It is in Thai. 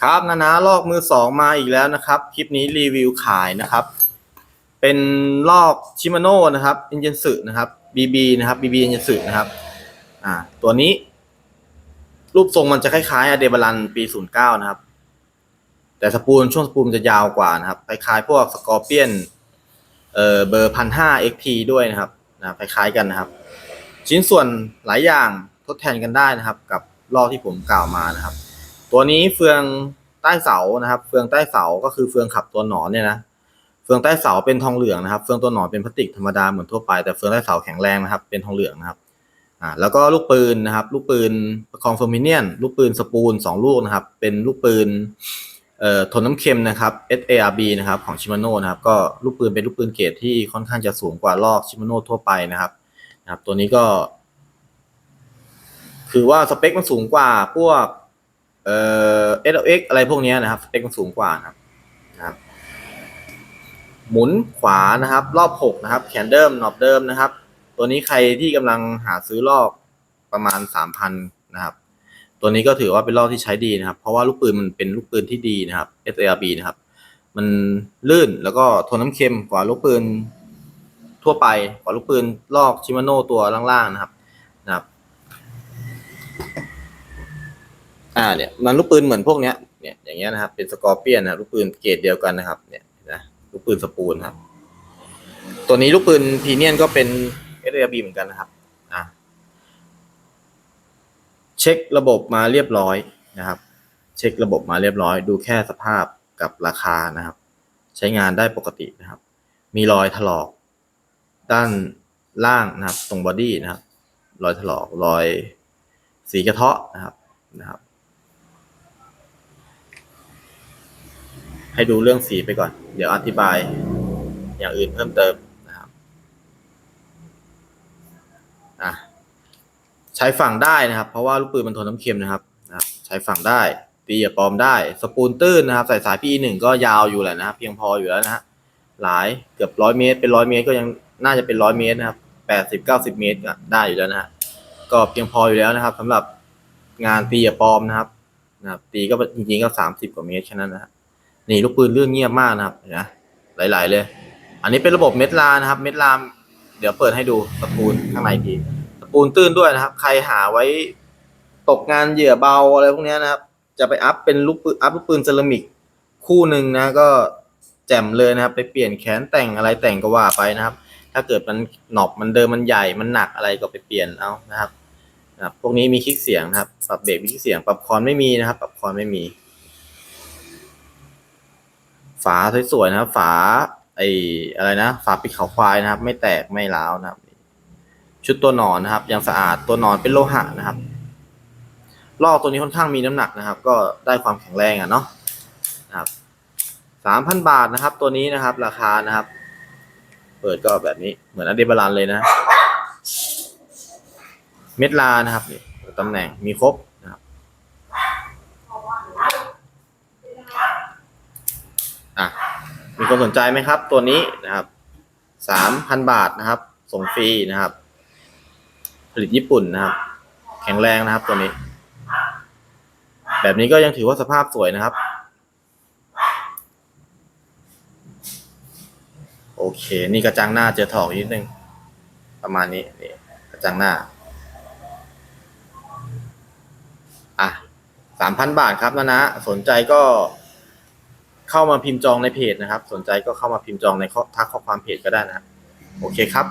ครับนานาลอกมือสองมาอีกแล้วนะครับ คลิปนี้รีวิวขายนะครับ เป็นลอกชิมาโน่นะครับอินเจนสึนะครับ BB นะครับ BB อินเจนสึนะครับ อ่า ตัวนี้ รูปทรงมันจะคล้ายๆอเดบารันปี09นย์เก้านะครับ แต่สปูลช่วงสปูลจะยาวกว่านะครับคล้ายๆพวกสกอร์เปียนเอ่อเบอร์พันห้า XP ด้วยนะครับนะครับคล้ายๆกันนะครับ ชิ้นส่วนหลายอย่างทดแทนกันได้นะครับ กับลอกที่ผมกล่าวมานะครับ ตัวนี้เฟืองใต้เสานะครับ เฟืองใต้เสาก็คือเฟืองขับตัวหนอนเนี่ยนะเฟืองใต้เสาเป็นทองเหลืองนะครับ เฟืองตัวหนอนเป็นพลาสติกธรรมดาเหมือนทั่วไปแต่เฟืองใต้เสาแข็งแรงนะครับ เป็นทองเหลืองนะครับอ่าแล้วก็ลูกปืนนะครับ ลูกปืนประคองเฟอร์มิเนียนลูกปืนสปูลสองลูกนะครับ เป็นลูกปืนเอ่อทนน้ำเค็มนะครับ SARB นะครับของชิมาโน่นะครับก็ลูกปืนเป็นลูกปืนเกรดที่ค่อนข้างจะสูงกว่าลอกชิมาโน่ทั่วไปนะครับนะครับ ตัวนี้ก็ คือว่าสเปคมันสูงกว่าพวก เอ่อ SLX อะไรพวกนี้นะครับเปคมันสูงกว่านะครับนะครับ หมุนขวานะครับ รอบหกนะครับ แขนเดิมหนอบเดิมนะครับ ตัวนี้ใครที่กำลังหาซื้อลอกประมาณสามพันนะครับ ตัวนี้ก็ถือว่าเป็นลอกที่ใช้ดีนะครับ เพราะว่าลูกปืนมันเป็นลูกปืนที่ดีนะครับ SARB นะครับ มันลื่นแล้วก็ทนน้ำเค็มกว่าลูกปืนทั่วไปกว่าลูกปืนลอกชิมาโน่ตัวล่างๆนะครับ อ่าเนี่ยมันลูกปืนเหมือนพวกเนี้ยเนี่ยอย่างเงี้ยนะครับ เป็นสกอร์เปียนนะลูกปืนเกรดเดียวกันนะครับ เนี่ยนะลูกปืนสปูลครับ ตัวนี้ลูกปืนพีเนียนก็เป็น s อ b เหมือนกันนะครับอ่าเช็คระบบมาเรียบร้อยนะครับ เช็คระบบมาเรียบร้อย ดูแค่สภาพกับราคานะครับ ใช้งานได้ปกตินะครับ มีรอยถลอก ด้านล่างนะครับ ตรงบอดี้นะครับ รอยถลอกรอยสีกระเทาะนะครับนะครับ ให้ดูเรื่องสีไปก่อน เดี๋ยวอธิบายอย่างอื่นเพิ่มเติมนะครับอะใช้ฝั่งได้นะครับ เพราะว่าลูกปืนมันทนน้ำเค็มนะครับนะใช้ฝั่งได้ตีอย่าปลอมได้ สปูลตื้นนะครับใส่สายพีหนึ่งก็ยาวอยู่แหละนะครับเพียงพออยู่แล้วนะฮะหลายเกือบร้อยเมตร เป็นร้อยเมตรก็ยังน่าจะเป็นร้อยเมตรนะครับแปดสิบเก้าสิบเมตรก็ได้อยู่แล้วนะฮะก็เพียงพออยู่แล้วนะครับสำหรับงานตีอย่าปลอมนะครับนะครับตีก็จริงๆก็สามสิบกว่าเมตรแค่นั้นนะฮะ นี่ลูกปืนเรื่องเงียบมากนะครับนไหลาย ๆ เลย อันนี้เป็นระบบเม็ดลานะครับ เม็ดลามเดี๋ยวเปิดให้ดูสปูลข้างในทีสปูลตื้นด้วยนะครับ ใครหาไว้ตกงานเหยื่อเบาอะไรพวกนี้นะครับ จะไปอัพเป็นลูกปืนอัพลูกปืนเซรามิกคู่หนึ่งนะก็แจ่มเลยนะครับ ไปเปลี่ยนแขนแต่งอะไรแต่งก็ว่าไปนะครับ ถ้าเกิดมันหนอบมันเดิมมันใหญ่มันหนักอะไรก็ไปเปลี่ยนเอานะครับนะครับ พวกนี้มีคลิกเสียงนะครับ ปรับเบรกมีคลิกเสียง ปรับคอนไม่มีนะครับ ปรับคอนไม่มี ฝาสวยๆนะครับ ฝา ไออะไรนะ ฝาปิดเขาควายนะครับ ไม่แตกไม่ร้าวนะครับ ชุดตัวนอนนะครับ ยังสะอาดตัวนอนเป็นโลหะนะครับลอกตัวนี้ค่อนข้างมีน้ำหนักนะครับ ก็ได้ความแข็งแรงอะเนาะนะครับสามพันบาทนะครับ ตัวนี้นะครับ ราคานะครับ เปิดก็แบบนี้เหมือนอเดบาลันเลยนะ เม็ดลานะครับตำแหน่งมีครบนะครับ อะ มี คนสนใจไหมครับ ตัวนี้นะครับสามพันบาทนะครับ ส่งฟรีนะครับ ผลิตญี่ปุ่นนะครับ แข็งแรงนะครับตัวนี้ แบบนี้ก็ยังถือว่าสภาพสวยนะครับ โอเค นี่กระจังหน้าเจอถอกนิดนึง ประมาณนี้นี่กระจังหน้า อะสามพันบาทครับนะนะ สนใจก็ เข้ามาพิมพ์จองในเพจนะครับ สนใจก็เข้ามาพิมพ์จองในทักข้อความเพจก็ได้นะครับโอเคครับ